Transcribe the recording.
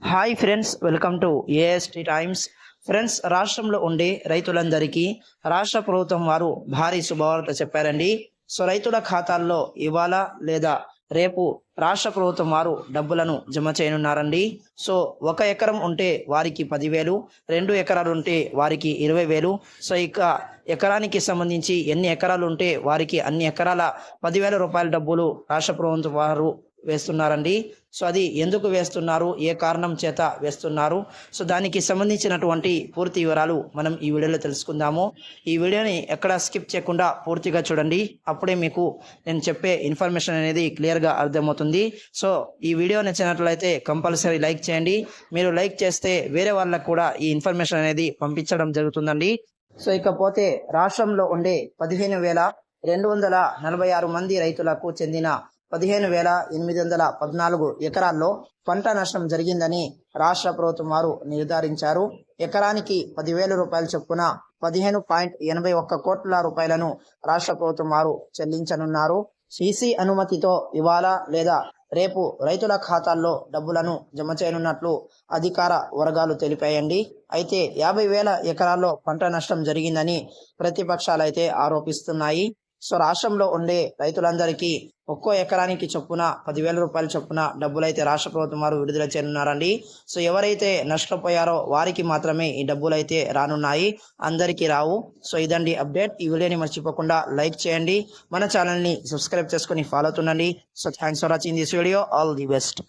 Hi friends welcome to AST times friends రాష్ట్రంలో ఉండే రైతులందరికీ రాష్ట్ర ప్రభుత్వం వారు భారీ శుభవార్త చెప్పారండి. సో రైతుల ఖాతాల్లో ఇవాళ లేదా రేపు రాష్ట్ర ప్రభుత్వం వారు డబ్బులను జమ చేయనున్నారండి. సో ఒక ఎకరం ఉంటే వారికి పదివేలు రెండు ఎకరాలు ఉంటే వారికి ఇరవై వేలు సో ఇక ఎకరానికి సంబంధించి ఎన్ని ఎకరాలు ఉంటే వారికి అన్ని ఎకరాల పదివేల రూపాయల డబ్బులు రాష్ట్ర ప్రభుత్వం వారు వేస్తున్నారండి. సో అది ఎందుకు వేస్తున్నారు? ఏ కారణం చేత వేస్తున్నారు? సో దానికి సంబంధించినటువంటి పూర్తి వివరాలు మనం ఈ వీడియోలో తెలుసుకుందాము. ఈ వీడియోని ఎక్కడ స్కిప్ చేయకుండా పూర్తిగా చూడండి. అప్పుడే మీకు నేను చెప్పే ఇన్ఫర్మేషన్ అనేది క్లియర్గా అర్థమవుతుంది. సో ఈ వీడియో నచ్చినట్లయితే కంపల్సరీ లైక్ చేయండి. మీరు లైక్ చేస్తే వేరే వాళ్ళకు కూడా ఈ ఇన్ఫర్మేషన్ అనేది పంపించడం జరుగుతుందండి. సో ఇకపోతే రాష్ట్రంలో ఉండే పదిహేను వేల రెండు వందల నలభై ఆరు మంది రైతులకు చెందిన పదిహేను వేల ఎనిమిది వందల పద్నాలుగు ఎకరాల్లో పంట నష్టం జరిగిందని రాష్ట్ర ప్రభుత్వం వారు నిర్ధారించారు. ఎకరానికి పదివేల రూపాయల చొప్పున పదిహేను పాయింట్ ఎనభై ఒక్క కోట్ల రూపాయలను రాష్ట్ర ప్రభుత్వం వారు చెల్లించనున్నారు. సీసీ అనుమతితో ఇవాళ లేదా రేపు రైతుల ఖాతాల్లో డబ్బులను జమ చేయనున్నట్లు అధికార వర్గాలు తెలిపాయండి. అయితే యాభై వేల ఎకరాల్లో పంట నష్టం జరిగిందని ప్రతిపక్షాలు అయితే ఆరోపిస్తున్నాయి. సో రాష్ట్రంలో ఉండే రైతులందరికీ ఒక్కో ఎకరానికి చొప్పున పదివేల రూపాయల చొప్పున డబ్బులైతే రాష్ట్ర ప్రభుత్వం వారు విడుదల చేయనున్నారండి. సో ఎవరైతే నష్టపోయారో వారికి మాత్రమే ఈ డబ్బులు అయితే రానున్నాయి. అందరికీ రావు. సో ఇదండి అప్డేట్. ఈ వీడియోని మర్చిపోకుండా లైక్ చేయండి. మన ఛానల్ని సబ్స్క్రైబ్ చేసుకొని follow అవుతుండండి. So thanks for watching this video. All the best.